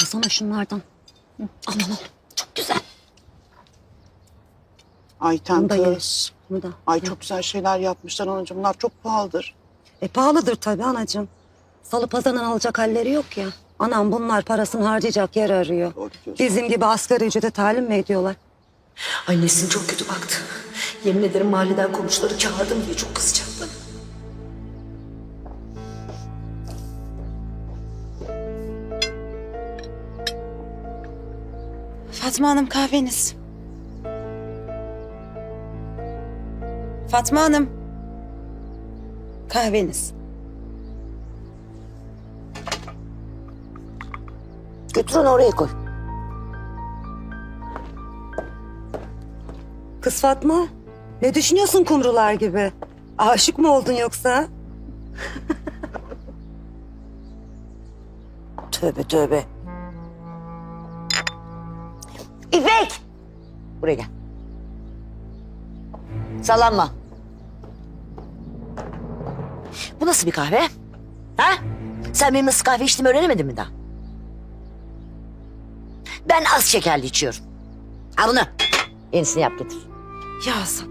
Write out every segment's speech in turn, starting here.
Alsana şunlardan. Al al al. Çok güzel. Ayten Bunu da. Bunu da. Ay çok güzel şeyler yapmışlar anacığım. Bunlar çok pahalıdır. E pahalıdır tabii anacığım. Salı pazarından alacak halleri yok ya. Anam bunlar parasını harcayacak yer arıyor. Doğru diyorsun. Bizim gibi asgari ücrete talim mi ediyorlar? Ay Nesin çok kötü baktı. Yemin ederim mahalleden komşuları çağırdım diye çok kızacak Fatma Hanım kahveniz. Fatma Hanım. Kahveniz. Götür onu oraya koy. Kız Fatma, ne düşünüyorsun kumrular gibi? Aşık mı oldun yoksa? Tövbe tövbe. İpek! Buraya gel. Sallanma. Bu nasıl bir kahve? Ha? Sen benim nasıl kahve içtiğimi öğrenemedin mi daha? Ben az şekerli içiyorum. Al bunu. Yenisini yap getir. Ya sabır.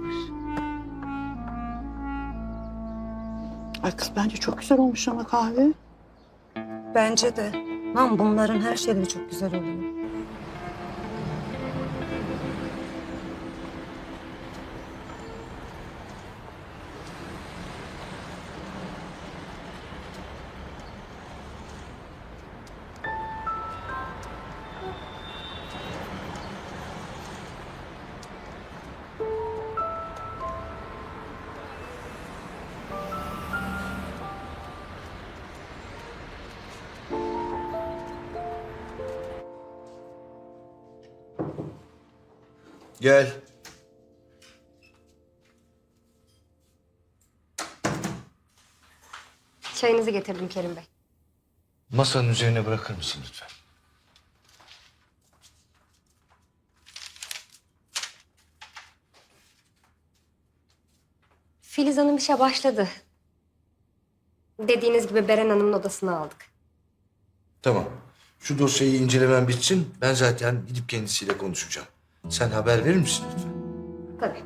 Ay kız bence çok güzel olmuş ama kahve. Bence de. Lan bunların her şeyleri çok güzel oluyor. Gel. Çayınızı getirdim Kerim Bey. Masanın üzerine bırakır mısın lütfen? Filiz Hanım işe başladı. Dediğiniz gibi Beren Hanım'ın odasını aldık. Tamam. Şu dosyayı incelemen bitsin. Ben zaten gidip kendisiyle konuşacağım. Sen haber verir misin lütfen? Tabii.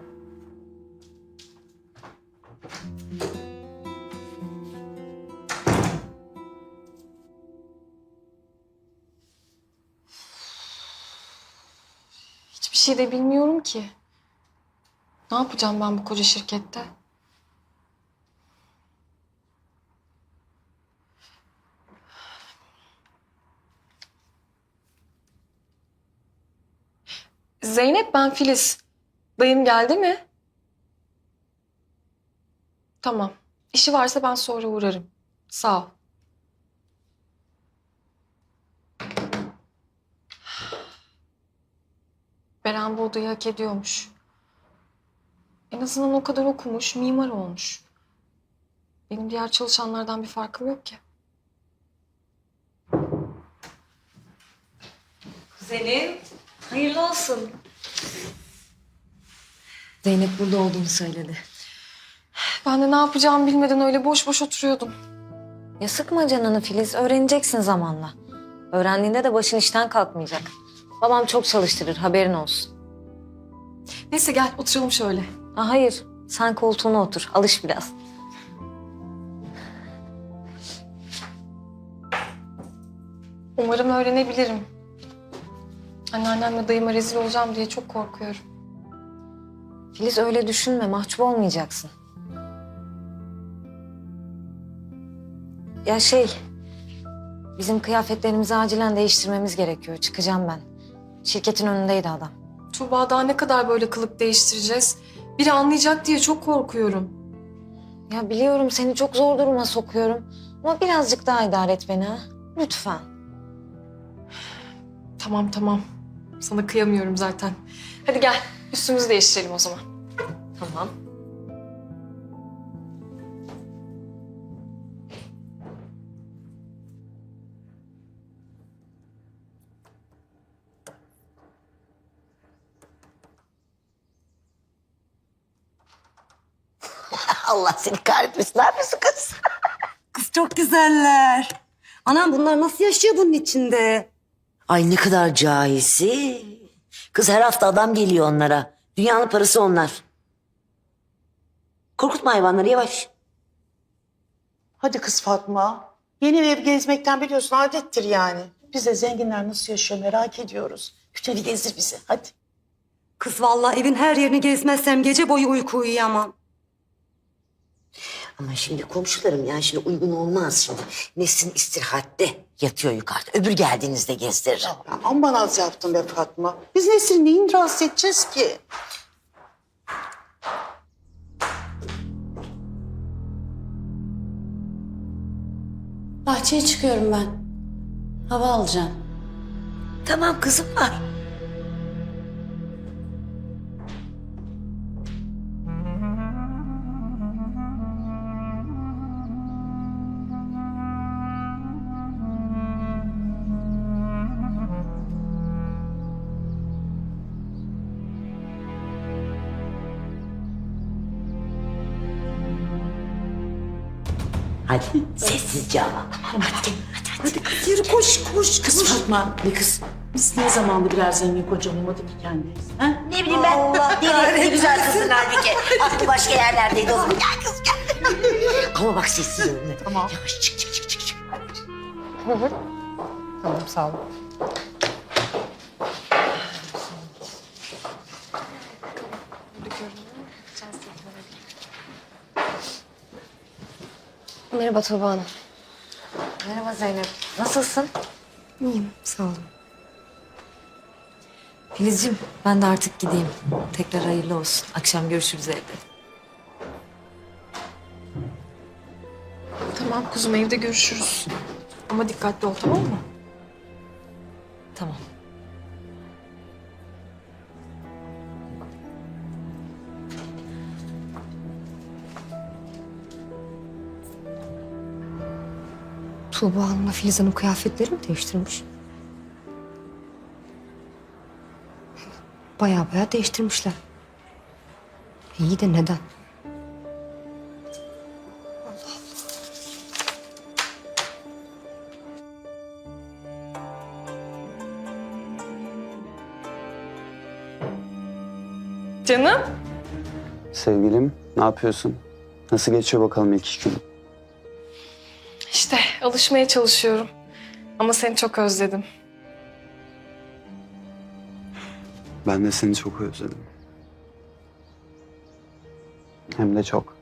Hiçbir şey de bilmiyorum ki. Ne yapacağım ben bu koca şirkette? Zeynep ben Filiz. Dayım geldi mi? Tamam. İşi varsa ben sonra uğrarım. Sağ ol. Beren bu odayı hak ediyormuş. En azından o kadar okumuş, mimar olmuş. Benim diğer çalışanlardan bir farkım yok ki. Senin hayırlı olsun. Zeynep burada olduğunu söyledi. Ben de ne yapacağımı bilmeden öyle boş boş oturuyordum. Ya sıkma canını Filiz, öğreneceksin zamanla. Öğrendiğinde de başın işten kalkmayacak. Babam çok çalıştırır, haberin olsun. Neyse gel oturalım şöyle. Ha, hayır, sen koltuğuna otur, alış biraz. Umarım öğrenebilirim. Anneannemle dayıma rezil olacağım diye çok korkuyorum. Filiz öyle düşünme, mahcup olmayacaksın. Ya şey, bizim kıyafetlerimizi acilen değiştirmemiz gerekiyor. Çıkacağım ben. Şirketin önündeydi adam. Tuğba daha ne kadar böyle kılık değiştireceğiz? Biri anlayacak diye çok korkuyorum. Ya biliyorum seni çok zor duruma sokuyorum. Ama birazcık daha idare et beni ha. Lütfen. Tamam tamam. Sana kıyamıyorum zaten. Hadi gel üstümüzü değiştirelim o zaman. Tamam. Allah seni kahretmesin. Ne yapıyorsun kız? Kız çok güzeller. Anam bunlar nasıl yaşıyor bunun içinde? Ay ne kadar cahilsi. Kız her hafta adam geliyor onlara. Dünyanın parası onlar. Korkutma hayvanları yavaş. Hadi kız Fatma. Yeni ev gezmekten biliyorsun adettir yani. Biz de zenginler nasıl yaşıyor merak ediyoruz. Bütün evi gezdir bizi hadi. Kız vallahi evin her yerini gezmezsem gece boyu uyku uyuyamam. Ama şimdi komşularım yani şimdi uygun olmaz şimdi. Nesin istirahatte yatıyor yukarıda. Öbür geldiğinizde gezdiririm. Aman az yaptın be Fatma. Biz Nesrin'i neyin rahatsız edeceğiz ki? Bahçeye çıkıyorum ben. Hava alacağım. Tamam kızım var. Hadi sessizce ama. Hadi, hadi, hadi. Hadi yürü koş koş Kız Fatma. Ne kız? Biz ne zamandır biraz zengin koca olmadık ki kendimiz. Ha? Ne bileyim ben. Allah ne güzel kızın halbuki. Aklı başka yerlerdeydi o zaman. Gel kız gel. Ama bak sessiz olun. Tamam. Yavaş çık çık çık çık. çık. Tamam sağ olun. Merhaba Tuğba Hanım. Merhaba Zeynep. Nasılsın? İyiyim sağ olun. Filizciğim ben de artık gideyim. Tekrar hayırlı olsun. Akşam görüşürüz evde. Tamam kuzum evde görüşürüz. Ama dikkatli ol tamam mı? Tamam. Tuğba Hanım'la Filiz Hanım kıyafetleri mi değiştirmiş? Baya baya değiştirmişler. İyi de neden? Canım. Sevgilim, ne yapıyorsun? Nasıl geçiyor bakalım ilk iki gün? İşte alışmaya çalışıyorum. Ama seni çok özledim. Ben de seni çok özledim. Hem de çok.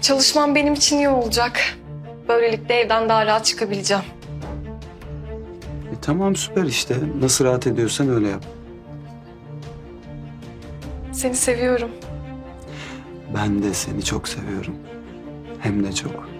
Çalışmam benim için iyi olacak. Böylelikle evden daha rahat çıkabileceğim. E, tamam süper işte. Nasıl rahat ediyorsan öyle yap. Seni seviyorum. Ben de seni çok seviyorum. Hem de çok.